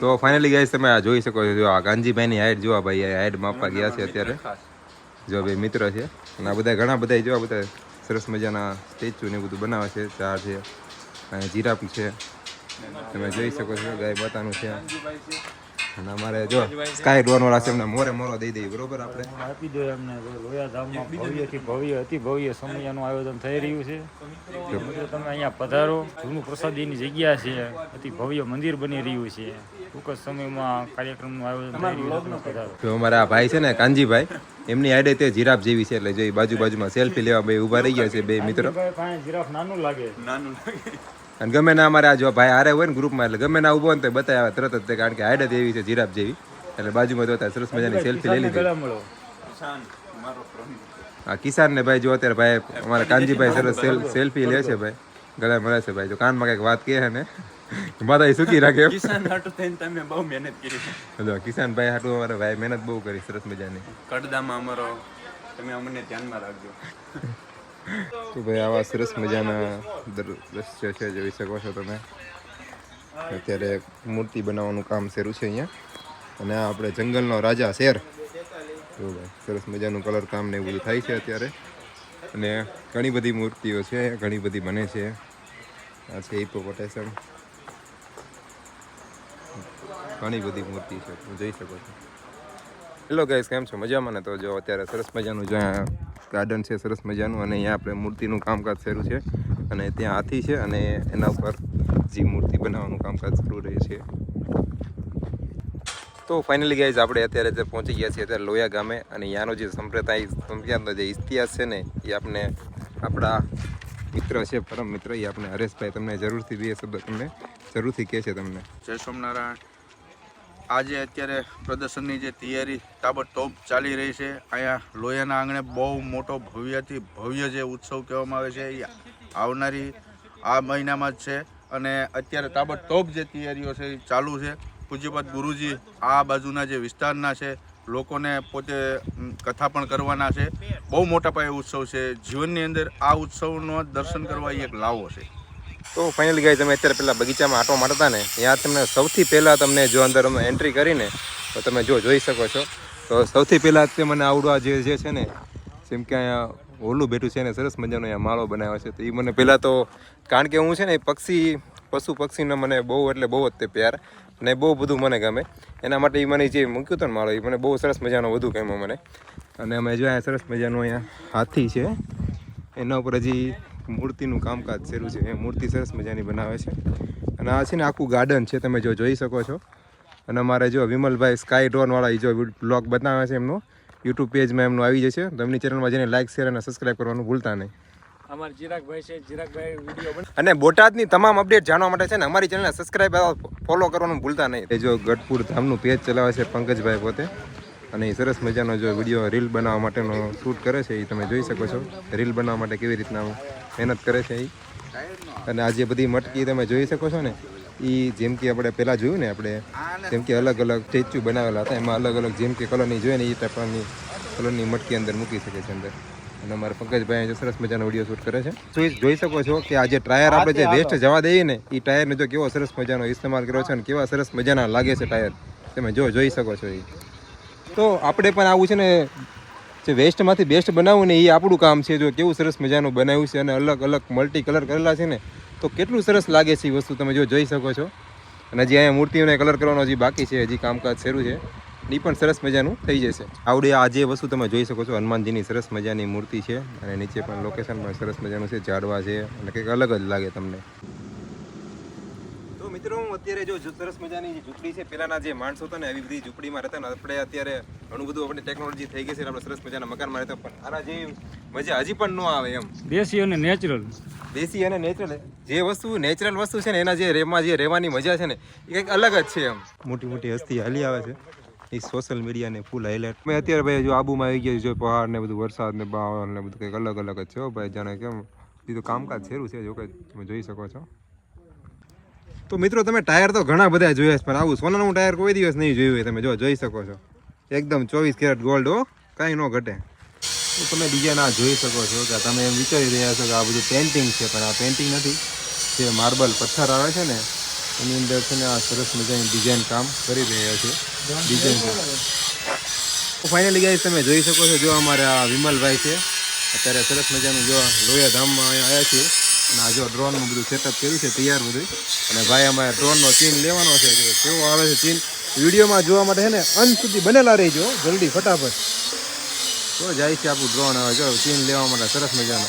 તો finally guys તમે આ જોઈ શકો છો. જો આ ગાંધીભાઈની હાઈટ જોવા ભાઈ હાઈટ માપવા ગયા છે અત્યારે. જો ભાઈ મિત્ર છે. અને આ બધા ઘણા બધા જોવા બધા સરસ મજાના સ્ટેચ્યુ ને બધું બનાવે છે. ચાર છે. અને જીરાફ છે. તમે જોઈ શકો છો. ગાય માતાનું છે. અને અમારે જો સ્કાય ડોનવાળા છે એમને મોરે મોરો દઈ દઈએ બરોબર આપણે? આપી દો એમને લોયા ધામમાં ભવ્યથી ભવ્ય અતિ ભવ્ય સમયનું આયોજન થઈ રહ્યું છે. મિત્રો તમે અહીંયા પધારો જૂનું પ્રસાદીની જગ્યા છે અતિ ભવ્ય મંદિર બની રહ્યું છે. ટૂંક જ સમયમાં કાર્યક્રમનું આયોજન થઈ રહ્યું પધારો. અમારા આ ભાઈ છે ને કાનજીભાઈ એમની આડે તે જીરાફ જેવી છે એટલે જો બાજુ બાજુમાં સેલ્ફી લેવા બે ઊભા રહી ગયા છે બે મિત્રો. જીરાફ નાનું લાગે. નાનું લાગે. અને ગમે ના અમારે આ જો ભાઈ હારે હોય ને ગ્રુપમાં એટલે ગમે ના ઊભો ને તો બતાવ્યા તરત જ તે કારણ કે હાઈડ જ એવી છે જીરાફ જેવી. એટલે બાજુમાં જોતા સરસ મજાની સેલ્ફી લઈ લીધી. આ કિસાન ને ભાઈ જો અત્યારે ભાઈ અમારા કાનજીભાઈ સરસ સેલ્ફી લે છે ભાઈ. ગળા મળે છે ભાઈ. જો કાનમાં કંઈક વાત કહે ને માતા સુખી રાખે કિસાન હાટુ થઈને તમે બહુ મહેનત કરી. જો કિસાન ભાઈ હાટું અમારે ભાઈ મહેનત બહુ કરી સરસ મજાની. કડદામાં અમારો તમે અમને ધ્યાનમાં રાખજો. તો ભાઈ આવા સરસ મજાના દર- દ્રશ્ય છે, જોઈ શકો છો તમે. અત્યારે મૂર્તિ બનાવવાનું કામ શરૂ છે અહીંયા. અને આ આપણે જંગલનો રાજા શેર. જો ભાઈ, સરસ મજાનું કલર કામ ને એવું થાય છે અત્યારે. અને ઘણી બધી મૂર્તિઓ છે, ઘણી બધી બને છે. આ છે હિપોપોટેસમ ઘણી બધી મૂર્તિ છે, તમે જોઈ શકો છો. હેલો ગાઈસ કેમ છો? મજામાં ને? તો જો અત્યારે સરસ મજાનું જ્યાં ગાર્ડન છે, સરસ મજાનું અને અહીંયા આપણે મૂર્તિનું કામકાજ શરૂ છે અને ત્યાં હાથી છે અને એના ઉપર જે મૂર્તિ બનાવવાનું કામકાજ શરૂ રહે છે. તો ફાઇનલી ગાઈઝ આપણે અત્યારે જે પહોંચી ગયા છીએ અત્યારે લોયા ગામે અને ત્યાંનો જે સંપ્રદાય, સંપ્રદાયનો જે ઇતિહાસ છે ને, એ આપણે આપણા મિત્ર છે, પરમ મિત્ર એ આપણે હરેશભાઈ તમને જરૂરથી બે શબ્દ તમને જરૂરથી કહે છે તમને. જય સોમનારાયણ. આજે અત્યારે પ્રદર્શનની જે તૈયારી તાબડતોબ ચાલી રહી છે, અહીંયા લોયાના આંગણે બહુ મોટો ભવ્યથી ભવ્ય જે ઉત્સવ કહેવામાં આવે છે, એ આવનારી આ મહિનામાં જ છે. અને અત્યારે તાબડતોબ જે તૈયારીઓ છે, એ ચાલુ છે. પૂજ્યપાદ ગુરુજી આ બાજુના જે વિસ્તારના છે, લોકોને પોતે કથા પણ કરવાના છે. બહુ મોટા પાયે ઉત્સવ છે. જીવનની અંદર આ ઉત્સવનો દર્શન કરવા એક લાવો છે. તો ફાઇનલી ગાય તમે અત્યારે પહેલાં બગીચામાં આટો મારતા ને, ત્યાં તમને સૌથી પહેલાં તમને જો અંદર અમે એન્ટ્રી કરીને, તો તમે જો જોઈ શકો છો. તો સૌથી પહેલાં તે મને આવડવા જે જે છે ને, જેમ કે અહીંયા ઓલું બેઠું છે ને, સરસ મજાનો અહીંયા માળો બનાવ્યો છે. તો એ મને પહેલાં તો, કારણ કે હું છે ને એ પક્ષી, પશુ પક્ષીનો મને બહુ એટલે બહુ જ તે પ્યાર અને બહુ બધું મને ગમે. એના માટે એ મને જે મૂક્યું હતું ને માળો એ મને બહુ સરસ મજાનો વધુ ગમ્યો મને. અને અમે જો અહીંયા સરસ મજાનો અહીંયા હાથી છે. એના ઉપર હજી મૂર્તિનું કામકાજ શેરું છે. એ મૂર્તિ સરસ મજાની બનાવે છે. અને આ છે ને આખું ગાર્ડન છે તમે જો જોઈ શકો છો. અને અમારે જો વિમલભાઈ સ્કાય ડ્રોનવાળા એ જો બ્લોગ બનાવે છે એમનો. યુટ્યુબ પેજમાં એમનું આવી જશે. તો એમની ચેનલમાં જઈને લાઇક શેર અને સબસ્ક્રાઈબ કરવાનું ભૂલતા નહીં. અમારા ચિરાગભાઈ છે. ચિરાગભાઈ વીડિયો અને બોટાદની તમામ અપડેટ જાણવા માટે છે ને અમારી ચેનલને સબસ્ક્રાઈબ ફોલો કરવાનું ભૂલતા નહીં. એ જો ગઢપુર ધામનું પેજ ચલાવે છે પંકજભાઈ પોતે. અને એ સરસ મજાનો જો વીડિયો રીલ બનાવવા માટેનો શૂટ કરે છે એ તમે જોઈ શકો છો. રીલ બનાવવા માટે કેવી રીતના મહેનત કરે છે એ. અને આ જે બધી મટકી તમે જોઈ શકો છો ને એ જેમ કે આપણે પહેલાં જોયું ને આપણે જેમ કે અલગ અલગ સ્ટેચ્યુ બનાવેલા હતા, એમાં અલગ અલગ જેમ કે કલરની જોઈએ ને એ ટાઈપની કલરની મટકી અંદર મૂકી શકે છે અંદર. અને અમારા પંકજભાઈ જે સરસ મજાનો વીડિયો શૂટ કરે છે. જોઈ જોઈ શકો છો કે આ જે ટાયર આપણે જે વેસ્ટ જવા દઈએ ને એ ટાયરનો જો કેવો સરસ મજાનો ઇસ્તેમાલ કર્યો છે અને કેવા સરસ મજાના લાગે છે ટાયર, તમે જો જોઈ શકો છો એ તો આપણે પણ આવું છે ને, જે વેસ્ટમાંથી બેસ્ટ બનાવવું ને એ આપણું કામ છે. જો કેવું સરસ મજાનું બનાવ્યું છે અને અલગ અલગ મલ્ટી કલર કરેલા છે ને, તો કેટલું સરસ લાગે છે એ વસ્તુ તમે જો જોઈ શકો છો. અને હજી અહીંયા મૂર્તિઓને કલર કરવાનો હજી બાકી છે, હજી કામકાજ શરૂ છે. એ પણ સરસ મજાનું થઈ જશે. આવડે આ જે વસ્તુ તમે જોઈ શકો છો, હનુમાનજીની સરસ મજાની મૂર્તિ છે. અને નીચે પણ લોકેશન પણ સરસ મજાનું છે, ઝાડવા છે, અને કંઈક અલગ જ લાગે તમને. તો મિત્રો હું અત્યારે જો જો સરસ મજાની જે ઝૂંપડી છે પહેલાંના જે માણસો હતા ને આવી બધી ઝૂંપડીમાં રહેતા ને આપણે અત્યારે ઘણું બધું આપણે ટેકનોલોજી થઈ ગઈ છે આપણે સરસ મજાના મકાનમાં રહેતા પણ આના જે મજા હજી પણ ન આવે એમ. દેશી અને નેચરલ દેશી અને નેચરલ જે વસ્તુ નેચરલ વસ્તુ છે ને એના જે રેમાં જે રહેવાની મજા છે ને એ કંઈક અલગ જ છે એમ. મોટી મોટી હસ્તી હાલી આવે છે. એ સોશિયલ મીડિયાને ફૂલ હાઇલાઇટ મેં અત્યારે ભાઈ જો આબુમાં આવી ગયા જો પહાડ ને બધું વરસાદ ને બાવળ ને બધું કંઈક અલગ અલગ જ છે ભાઈ જાણે કેમ? એ તો કામકાજ છેરું છે જો કે તમે જોઈ શકો છો. તો મિત્રો, તમે ટાયર તો ઘણા બધા જોયા છે, પણ આવું સોનાનું ટાયર કોઈ દિવસ નહીં જોયું હોય તમે જો, જોઈ શકો છો. એકદમ ચોવીસ કેરેટ ગોલ્ડ હો, કાંઈ ન ઘટે. તો તમે બીજા ના જોઈ શકો છો કે તમે એમ વિચારી રહ્યા છો કે આ બધું પેન્ટિંગ છે, પણ આ પેન્ટિંગ નથી. જે માર્બલ પથ્થર આવે છે ને, એની અંદર છે ને આ સરસ મજાની ડિઝાઇન કામ કરી રહ્યા છે. ડિઝાઇન ફાઇનલી ગાઈઝ તમે જોઈ શકો છો, જો અમારા વિમલભાઈ છે, અત્યારે સરસ મજાનું જો લોયા ધામમાં અહીંયા આવ્યા છીએ. આ જો ડ્રોનનું બધું સેટઅપ કર્યું છે તૈયાર બધું. અને ભાઈ અમારે ડ્રોનનો ચીન લેવાનો છે. કેવો આવે છે ચીન. વિડીયોમાં જોવા માટે છે ને, અંત સુધી બનેલા રહીજો, જલ્દી, ફટાફટ. તો જાય છે આપણું ડ્રોન હવે. જો ચીન લેવા માટે સરસ મજાનો.